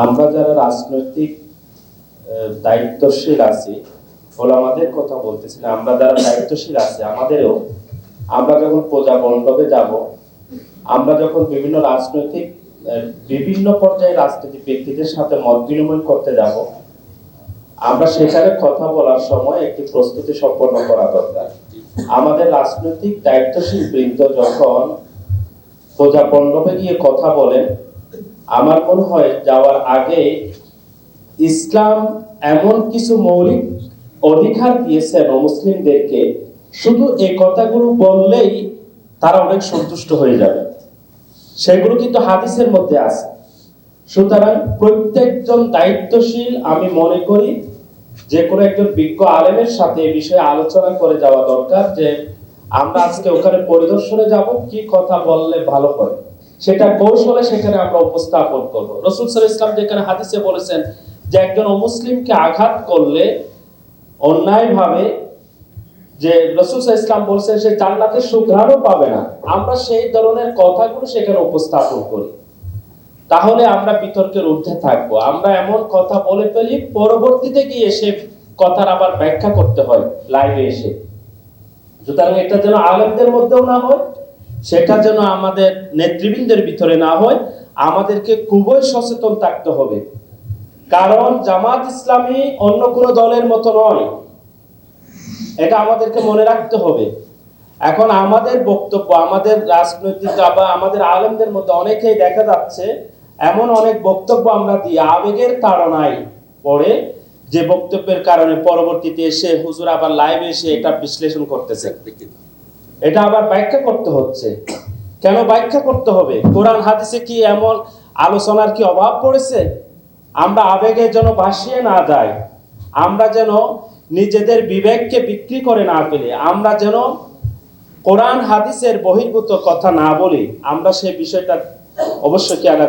আমরা যারা রাজনৈতিক দায়িত্বশীল আছি আমাদের কথা বলতেছি না। আমরা যারা দায়িত্বশীল আছি, আমাদেরও আমরা যখন প্রজা মণ্ডপে যাব, আমরা যখন বিভিন্ন রাজনৈতিক বিভিন্ন পর্যায়ে রাজনৈতিক ব্যক্তিদের সাথে মত বিনিময় করতে যাব, আমরা সেখানে কথা বলার সময় একটি প্রস্তুতি সম্পন্ন করা দরকার। আমাদের রাজনৈতিক দায়িত্বশীল বৃন্দ যখন প্রজা মণ্ডপে গিয়ে কথা বলেন আমার মনে হয় যাওয়ার আগে ইসলাম এমন কিছু মৌলিক অধিকার দিয়েছে মুসলিমদেরকে, শুধু এই কথাগুলো বললেই তারা অনেক সন্তুষ্ট হয়ে যাবে। সেগুলো কিন্তু হাদিসের মধ্যে আছে। সুতরাং প্রত্যেকজন দায়িত্বশীল আমি মনে করি যে কোনো একজন বিজ্ঞ আলেমের সাথে এই বিষয়ে আলোচনা করে যাওয়া দরকার যে আমরা আজকে ওখানে পরিদর্শনে যাব, কি কথা বললে ভালো হয়। সেটা কৌশলে সেখানে আমরা উপস্থাপন করব। রসুল সাল ইসলাম যেখানে হাদিসে বলেছেন যে একজন অমুসলিমকে আঘাত করলে অন্যায়ভাবে যে রসুল সাল ইসলাম বলছেন সে জান্নাতের সুঘ্রাণও পাবে না। আমরা সেই ধরনের কথাগুলো সেখানে উপস্থাপন করি। তাহলে আমরা বিতর্কের ঊর্ধ্বে থাকব। আমরা এমন কথা বলে ফেলি, পরবর্তীতে গিয়ে সে কথার আবার ব্যাখ্যা করতে হয় লাইভে এসে। সুতরাং এটা যেন আলেমদের মধ্যেও না হয় সেটা যেন আমাদের নেতৃবৃন্দের ভিতরে না হয়, আমাদেরকে খুবই সচেতন থাকতে হবে। কারণ জামাত ইসলামী অন্য কোনো দলের মতো নয়। এটা আমাদেরকে মনে রাখতে হবে। এখন আমাদের বক্তব্য, আমাদের রাজনৈতিক বা আমাদের আলেমদের মধ্যে অনেকেই দেখা যাচ্ছে, এমন অনেক বক্তব্য আমরা দিই, আবেগের তাড়নায় পড়ে যে বক্তব্যের কারণে পরবর্তীতে এসে হুজুর আবার লাইভে এসে এটা বিশ্লেষণ করতেছে। এটা আবার ব্যাখ্যা করতে হচ্ছে কেন ব্যাখ্যা করতে হবে কোরআন, হাদিসে কি এমন আলোচনার কি অভাব পড়েছে আমরা আবেগে যেন ভাসিয়ে না যাই, আমরা যেন নিজেদের বিবেককে বিক্রি করে না ফেলি, আমরা যেন কোরআন, হাদিসের বহির্ভূত কথা না বলি, আমরা সেই বিষয়টা অবশ্যই খেয়াল।